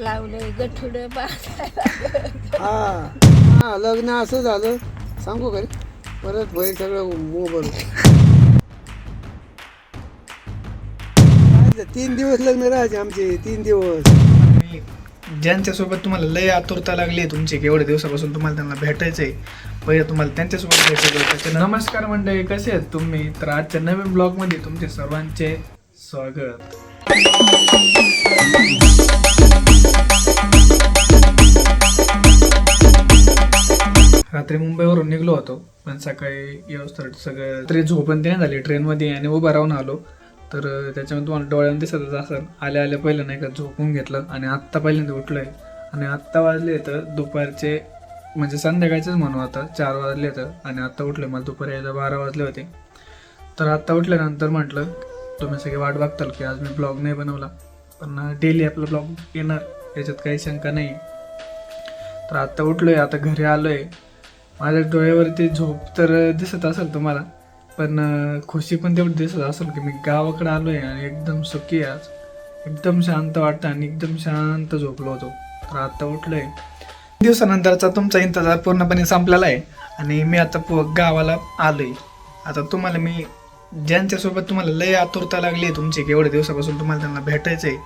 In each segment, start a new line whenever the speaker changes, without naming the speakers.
लावलंय गठुड
हा. हा लग्न असं झालं. सांगू का रे? परत होईल सगळं मोबाईल तीन दिवस लग्न राहायचे आमचे तीन दिवस.
आणि ज्यांच्यासोबत तुम्हाला लय आतुरता लागली आहे तुमची की एवढ्या दिवसापासून तुम्हाला त्यांना भेटायचं आहे पहिले तुम्हाला त्यांच्यासोबत भेटायचं होतं. त्याच्या नमस्कार मंडळी कसे आहेत तुम्ही? तर आजच्या नवीन ब्लॉगमध्ये तुमचे सर्वांचे स्वागत. रात्री मुंबईवरून निघलो होतो. पण सकाळी व्यवस्थित सगळं रात्री झोपण ते नाही झाली. ट्रेनमध्ये आणि उभा राहून आलो. तर त्याच्यामध्ये तुम्हाला डोळ्यानं दिसतच असं आल्या आल्या पहिलं नाही का झोपून घेतलं. आणि आत्ता पहिल्यांदा उठलोय. आणि आत्ता वाजले तर दुपारचे म्हणजे संध्याकाळचेच म्हणू आता. चार वाजले तर. आणि आत्ता उठले मला दुपारी यायला बारा वाजले होते. तर आत्ता उठल्यानंतर म्हटलं तुम्ही सगळे वाट बघताल की आज मी ब्लॉग नाही बनवला. पण डेली आपला ब्लॉग येणार. याच्यात काही शंका नाही. तर आत्ता उठलोय आता घरी आलोय. माझ्या डोळ्यावरती झोप तर दिसत असेल तुम्हाला पण खुशी पण तेवढी दिसत असेल की मी गावाकडे आलोय आणि एकदम सुखी आहे आज. एकदम शांत वाटतं आणि एकदम शांत झोपलो होतो. तर आता उठलोय. दिवसानंतरचा तुमचा इंतजार पूर्णपणे संपलेला आहे आणि मी आता पु- गावाला आलोय. आता तुम्हाला मी ज्यांच्यासोबत तुम्हाला लय आतुरता लागली आहे तुमची की एवढ्या दिवसापासून तुम्हाला त्यांना भेटायचं आहे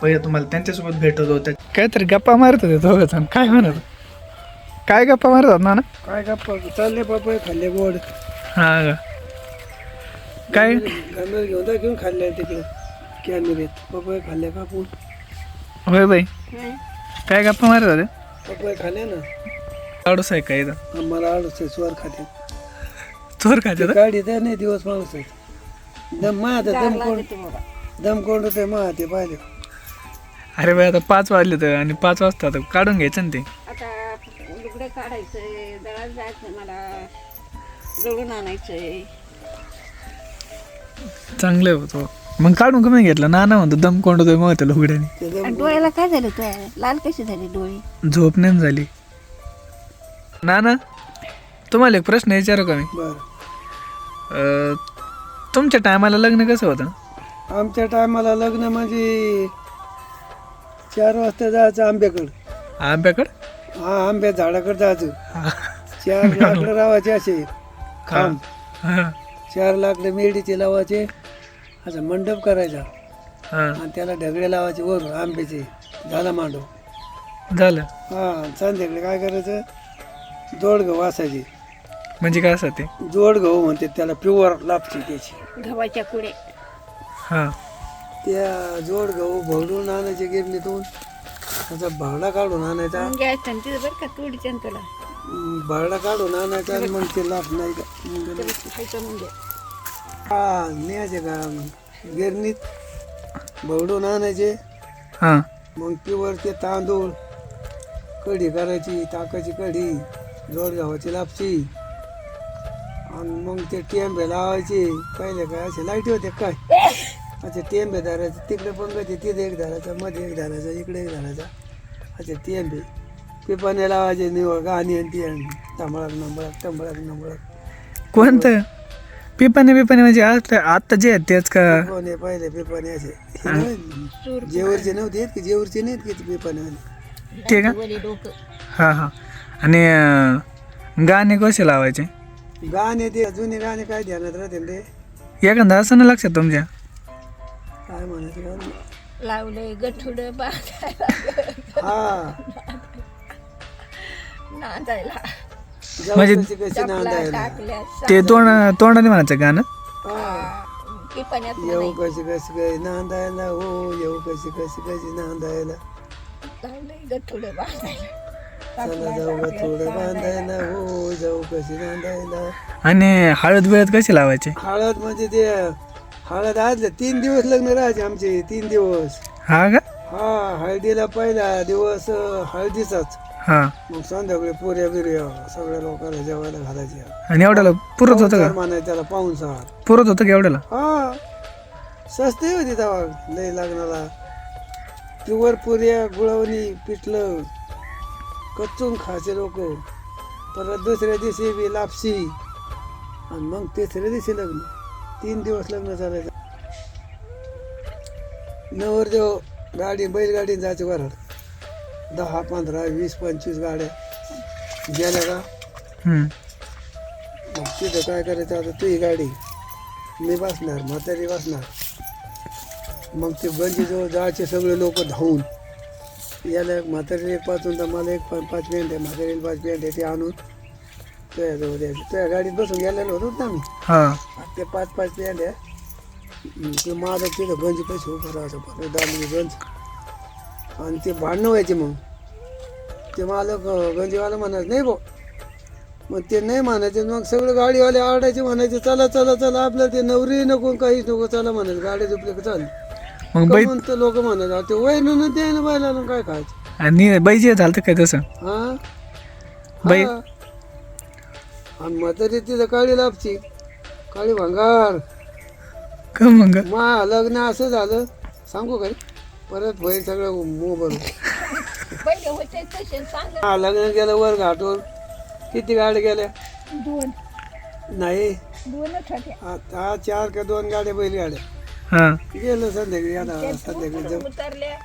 पहिले तुम्हाला त्यांच्यासोबत भेटत होतं. काहीतरी गप्पा मारत होते दोघं जण. काय म्हणत? काय गप्पा मारत होत ना ना
काय गप्पा? चालले पपई खाल्ले गोड.
हा का? काय?
कॅमेरे घेऊन जा घेऊन खाल्ले तिकडे. कॅमेरेत पपई खाल्ले कापून
होय बाई. काय गप्पा मारत होते?
पपई खाल्ले ना?
अडूस आहे का इथं?
आम्हाला आडूस आहे स्वर खाते.
चोर खाते
ते गाडी तर नाही दिवस माणूस आहे. दम मा आता दम कोण दम कोण होते मा ते पाहिले.
अरे बाई आता पाच वाजले तर आणि पाच वाजता आता काढून घ्यायचं ना ते.
आता लुगडं काढायचंय दळात जायचं मला. दळून आणायचंय.
चांगलं होतो मग काढून कमी घेतलं ना ना म्हणतो दम कोंडतोय मग त्या लुगड्याने
ते दम
आणि डोळ्याला काय झालं तुझ्या लाल कशी झाली डोळे?
झोप नाही झाली. ना ना तुम्हाला एक प्रश्न विचारू का मी?
बर.
अं, तुमच्या टायमाला लग्न कसं होतं?
आमच्या टायमाला लग्न म्हणजे चार वाजता जायचं आंब्याकडं.
आंब्याकड?
हा आंब्या झाडाकडे जायचं. चार लाकडं लावायचे असे. खांब
हा.
चार लाकडं मेडीचे लावायचे. असं मंडप करायचा.
हा.
आणि त्याला ढगडे लावायचे वर आंब्याचे. झाला मांडव.
झालं.
हा संध्याकाळी काय करायचं? जोड गहू असायचे
म्हणजे काय असं ते?
जोड गहू म्हणते त्याला प्युअर लापची त्याची
गव्हाच्या कुडे.
हा.
त्या जोड गहू भरडून आणायचे गिरणीतून त्याचा भाडा काढून आणायचा.
घ्यायचं आणि तिथं बरं का तुडीच्या तुला.
अं, भाडा काढून आणायचा आणि मग ते लाभ नाही का मग
खायचं म्हणजे
न्यायचे का? गिरणीत भरडून आणायचे.
हा.
मग प्युअर ते तांदूळ कढी करायची ताकाची कढी जोड गव्हाची लापशी. आणि मग ते टेंबे लावायचे. पहिले काय असे लाईटी होते काय? अच्छा टेंबे धरायचे. तिकडे पंगायचे तिथे एक धरायचा मध्ये एक धरायचा इकडे एक धरायचा. अच्छा टेंबे. पिपाने लावायचे निवड गाणी आणि ती तांबळाक नंबळाक टंबळाक नंबळाक
कोणतं? पिपाने पिपाने म्हणजे आता आता जे आहेत तेच का?
पिपाने पहिले पिपाने असे. जेवरचे नव्हते की? जेवरचे नाहीत की ते पिपाने?
ते का?
डोकं.
हा हा. आणि गाणे कसे लावायचे?
गाणे ते जुने गाणे काय ध्यानात राहते रे
एखादा असं ना लक्षात तुमच्या?
काय म्हणायचं गाणं?
लावलंय गठुड बांधायला.
हा.
नांदायला.
जाऊ
म्हणजे-
कशी कशी नांदायला?
टाकल्या
ते तोंड तोंडाने म्हणायचं गाणं
हा. येऊ कशी कशी काय नांदायला? हो येऊ कशी कशी कशी नांदायला?
लावलंय गठुड बांधायला.
चला जाऊ गं थोडं बांधायला हो जाऊ कशी नांदायला
आणि हळद बिळद कशी लावायचे?
हळद म्हणजे ते हळद आजले तीन दिवस लग्न राहायचे आमचे तीन दिवस.
हा का?
हा हळदीला पहिला दिवस अं, हळदीचाच.
हा.
मग संध्याकाळी पुऱ्या बिर्या सगळ्या लोकांना जेवायला घालायच्या.
आणि एवढ्याला पुरत होतं
पाहुणचार
का
म्हणायचं त्याला पाहुणसार
पुरत होतं का एवढ्याला?
हा. स्वस्ते होती तेव्हा लय लग्नाला. प्युअर पुऱ्या गुळवणी पिठलं. कच्चून खायचे लोक परत दुसऱ्या दिवशी बी लापशी. आणि मग तिसऱ्या दिवशी लग्न. तीन दिवस लग्न चालायचं. नवरदेव गाडी बैलगाडीने जायचं घरात दहा पंधरा वीस पंचवीस गाड्या गेल्या का. मग तिथं काय करायचं? आता तुझी गाडी. मी बसणार म्हातारी बसणार. मग ते गंजीजवळ जायचे सगळे लोक धावून. याला एक म्हातारीला एक पाच तर मला एक पा- पाच पेंट आहे म्हातारीला पाच पेंट आहे ते आणून द्यायचं तुझ्या गाडीत बसून गेलेलो होतो ना आम्ही.
हा.
ते पाच पाच पेंट आहे ते माझं तिथं गंजी पैसे उभं राहायचं दांडी गंज. आणि ते भांडणं व्हायचे मग. ते मालक गंजीवाला म्हणायचं नाही भाऊ. मग ते नाही म्हणायचे मग सगळे गाडीवाले आरडायचे म्हणायचे चला चला चला आपल्याला ते नवरी नको काहीच नको चला म्हणायचं. गाडी झोपले का चाल
मग
म्हणतो लोक म्हणायचं ते वय न ते ना बायला काय खायचं?
आणि बाई जे झालं काय तसं?
हा?
बाई-
हा. आणि म्हातारी तिथं काळी लाभची काळी भंगार.
का मग
मा लग्न असं झालं. सांगू काय परत होईल सगळं मोबाईल
पहिले होते तसे सांग
हा लग्न गेलं वर घाटून किती गाड्या गेल्या?
दोन.
नाही.
दोनच होते
आता चार का दोन गाड्या बैल गाड्या
हा.
गेलं संध्याकाळी आता संध्याकाळी जाऊ.
उतरल्या.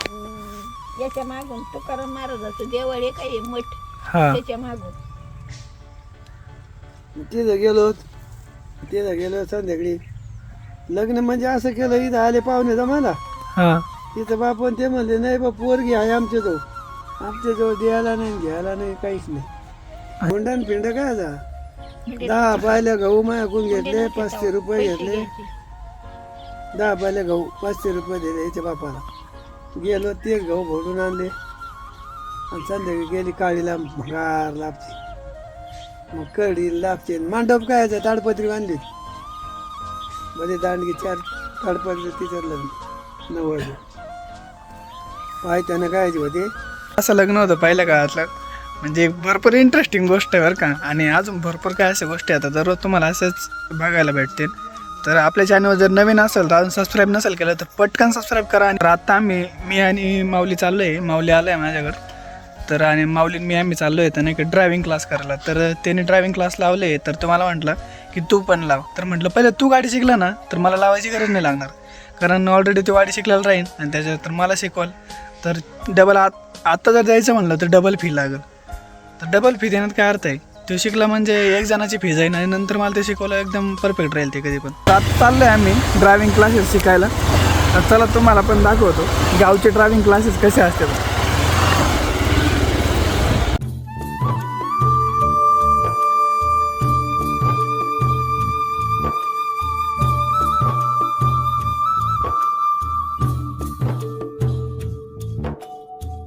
हम्म, याच्या मागून तुकाराम महाराजाचं देवळ आहे काही मठ?
हा.
त्याच्या मागून.
तिथं गेलो तिथं गेलो संध्याकाळी. लग्न म्हणजे असं केलं इथं आले पाहुणे जमाला
हा.
तिथं बापन ते म्हणले नाही बा पोरगी आहे आमच्या जवळ. आमच्या जवळ द्यायला नाही घ्यायला नाही काहीच नाही. हुंडण पिंड काय जा
म्हणजे
दहा पायल्या गहू मायाकून घेतले पाचशे रुपये घेतले. दहा पायल्या गहू पाचशे रुपये दिले याच्या बापाला. गेलो ते गहू भरून आणले. आणि संध्याकाळी गेली काळीला भंगार लापची मग कढी लापची मांडप काय याचं ताडपत्री बांधली. मध्ये दांडगी चार ताडपत्री तिच्यात लग्न नवळ पाय त्यानं काय होते.
असं लग्न होतं पहिल्या काळातलं. म्हणजे भरपूर इंटरेस्टिंग गोष्ट आहे बरं का. आणि अजून भरपूर काय अशा गोष्टी आता दररोज तुम्हाला असेच बघायला भेटतील. तर आपल्या चॅनलवर जर नवीन असेल तर अजून सबस्क्राईब नसेल केलं तर पटकन सबस्क्राईब करा. आणि आता आम्ही मी आणि माऊली चाललो आहे माऊली आलं आहे माझ्याकडं. तर आणि माऊली मी आम्ही चाललो आहे तर नाही का ड्रायव्हिंग क्लास करायला. तर त्याने ड्रायव्हिंग क्लास लावले. तर तुम्हाला म्हटलं की तू पण लाव. तर म्हटलं पहिलं तू गाडी शिकला ना तर मला लावायची गरज नाही लागणार. कारण ऑलरेडी तू गाडी शिकलेला राहील आणि त्याच्यात तर मला शिकवाल. तर डबल आत आत्ता जर जायचं म्हणलं तर डबल फी लागेल. तर डबल फी देण्यात काय अर्थ आहे? तो शिकला म्हणजे एक जणाची फी जाईन आणि नंतर मला ते शिकवलं एकदम परफेक्ट राहील ते कधी पण. आता चाललो आहे आम्ही ड्रायव्हिंग क्लासेस शिकायला. तर चला तुम्हाला पण दाखवतो गावचे ड्रायव्हिंग क्लासेस कसे असतात.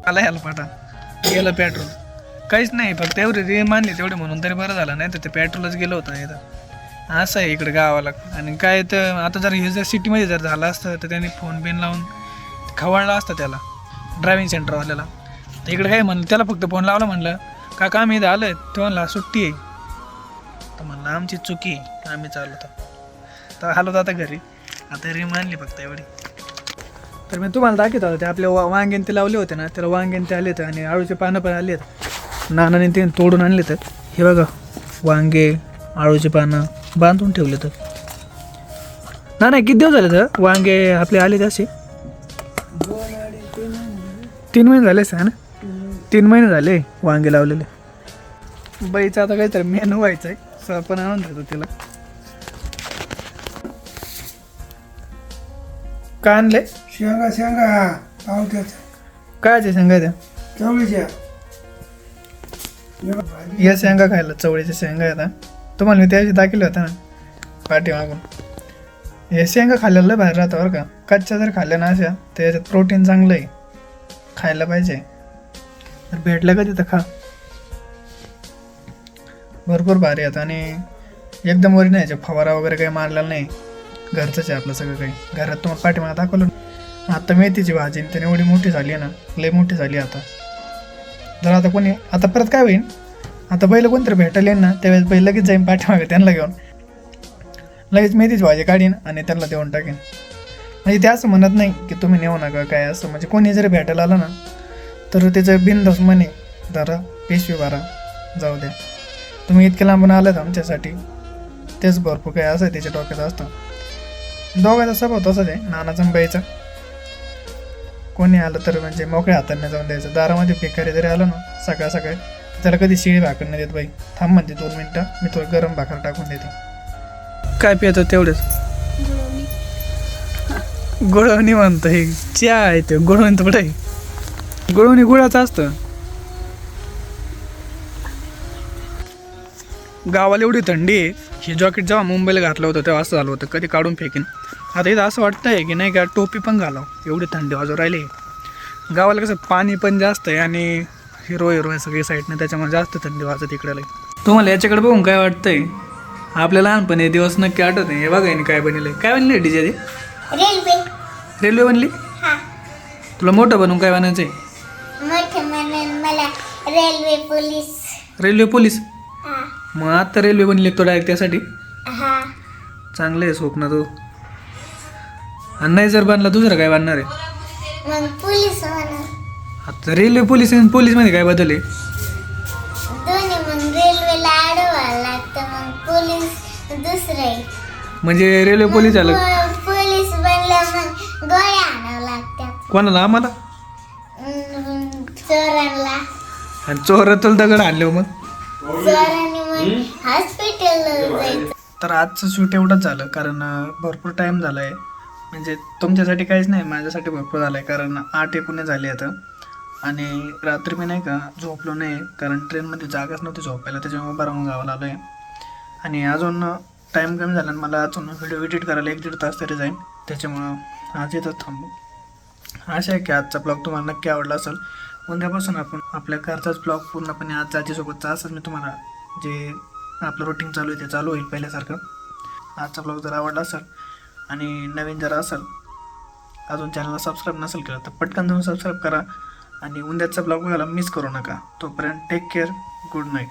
आला ह्याला पाठा. गेलं पेट्रोल काहीच नाही फक्त एवढी रे मानले तेवढे म्हणून तरी बरं झालं नाही तर ते पेट्रोलच गेलं होतं नाही तर असं आहे इकडे गावाला. आणि काय तर आता जर हे जर सिटीमध्ये जर झालं असतं तर त्यांनी फोन बिन लावून खवळला असतं त्याला ड्रायव्हिंग सेंटरवाल्याला तर इकडे काय म्हणलं त्याला फक्त फोन लावला म्हणलं का काम इथं आहे ते म्हणला सुट्टी आहे. तर म्हणलं आमची चुकी आहे आम्ही चाललो तर. तर आलो आता घरी. आता रे मानली फक्त एवढी. तर मी तुम्हाला दाखवत होतो ते आपले वा वांगेन ते लावले होते ना त्याला वांगेन ते आले आणि आळूचे पानं पण आले आहेत. नानाने ते तोडून आणले तर. हे बघा वांगे आळूचे पानं बांधून ठेवले तर. ना नाही किती दिवस झाले तर वांगे आपले आले
अडीच तीन महिने.
झाले आहे ना? तीन महिने झाले वांगे लावलेले. बाईचं आता काहीतरी मेनू व्हायचं आहे सो आपण आणून देतो तिला. काय आणले
शेंगा शेंगा.
काय शेंगा त्या
चवळीच्या.
या शेंगा खायला चवळीच्या शेंगा आहेत तुम्हाला मी त्याशी दाखवले होतं ना पाठीमागून. हे शेंगा खाल्लेलं लय बाहेर राहतं बरं का. कच्च्या जर खाल्ल्या ना अशा तर याच्यात प्रोटीन चांगलं आहे. खायला पाहिजे. तर भेटलं का तिथं खा. भरपूर भारी आहेत आणि एकदम वरी नाही फवारा वगैरे काही मारलेला नाही. घरचंच आहे आपलं सगळं काही. घरात तुम्हाला पाठीमागं दाखवलं. आता मेथीची भाजी त्याने एवढी मोठी झाली आहे ना लई मोठी झाली आता. जर आता कोणी आता परत काय होईल आता पहिलं कोणतरी भेटायला येईन ना त्यावेळेस पहिले लगेच जाईन पाठीमागे त्यांना घेऊन. लगेच मेहंदीच भाजी काढीन आणि त्यांना देऊन टाकेन. म्हणजे ते असं म्हणत नाही की तुम्ही नेऊ नका काय असं. म्हणजे कोणी जरी भेटायला आलं ना तर त्याचं बिनधास्त म्हणे जरा पेशवी भरा जाऊ द्या तुम्ही इतके लांबून आलात आमच्यासाठी. तेच भरपूर काय असं आहे त्याच्या डोक्यात असतं. दोघांचा स्वभाव तसाच आहे नानाचा आणि बाईचा. कोणी आलं तर म्हणजे मोकळ्या हाताने जाऊन द्यायचं. दारामध्ये भिकारी जरी आलं ना सकाळ सकाळी त्याला कधी शिळी भाकर नाही देत बाई. थांब म्हणते दोन मिनटं मी थोडं गरम भाकर टाकून देते. काय पियतं तेवढंच? गुळवणी म्हणतं हे चहा आहे ते गुळवणी तर आहे? गुळवणी गुळाचं असतं. गावाला एवढी थंडी आहे. हे जॉकेट जेव्हा मुंबईला घातलं होतं तेव्हा असं झालं होतं कधी काढून फेकीन. आता इथं असं वाटतंय की नाही का टोपी पण घालावं. एवढी थंडी वाजू राहिली. गावाला कसं पाणी पण जास्त आहे आणि हिरो हिरो आहे सगळी साईडने त्याच्यामुळे जास्त थंडी वाजत इकडे तुम्हाला याच्याकडे बघून काय वाटतंय? आपल्या लहानपणी दिवस नक्की आठवत नाही. हे बघा काय बनले काय बनले डीजे ते
रेल्वे.
रेल्वे बनली? तुला मोठं बनवून काय बनायचंय?
Railway police.
Railway police? मग आता रेल्वे बनली तो डायरेक्ट त्यासाठी.
हा.
चांगलं आहे स्वप्न तो. आणि नाही जर बनला दुसरं काय बनणार आहे?
मग पोलीस
आता रेल्वे पोलीस आणि पोलीसमध्ये काय बदल आहे?
दोन्ही मग रेल्वेला अडवायला लागतं मग पोलीस दुसरे
म्हणजे रेल्वे पोलीस झालं.
पोलीस बनलं मग गोळ्या आणावं लागतात
कोणाला? आम्हाला?
अं, चोरांना.
आणि चोर तुला दगड आणले मग.
चोरांनी मग हॉस्पिटलला जायचं.
तर आजचं शूट एवढंच झालं कारण भरपूर टाईम झाला आहे म्हणजे तुमच्यासाठी काहीच नाही माझ्यासाठी भरपूर झालं आहे कारण आठ एकोणे झाले आता. आणि रात्री मी नाही का झोपलो नाही कारण ट्रेनमध्ये जागाच नव्हती झोपायला त्याच्यामुळे बरं गावाला आलो आहे आणि अजून टाईम कमी झाला आणि मला अजून व्हिडिओ एडिट करायला एक दीड तास तरी जाईल. त्याच्यामुळं आज येतच थांबू. आशा आहे की आजचा ब्लॉग तुम्हाला नक्की आवडला असेल. उद्यापासून आपण आपल्या घरचाच ब्लॉग पूर्णपणे आज आजीसोबतचा असंच मी तुम्हाला जे आपलं रुटीन चालू आहे ते चालू होईल पहिल्यासारखं. आजचा ब्लॉग जर आवडला असेल आणि नवीन जर असेल अजून चॅनलला सबस्क्राईब नसेल केलं तर पटकन जाऊन सबस्क्राईब करा. आणि उद्याचा ब्लॉग बघायला मिस करू नका. तोपर्यंत टेक केअर गुड नाईट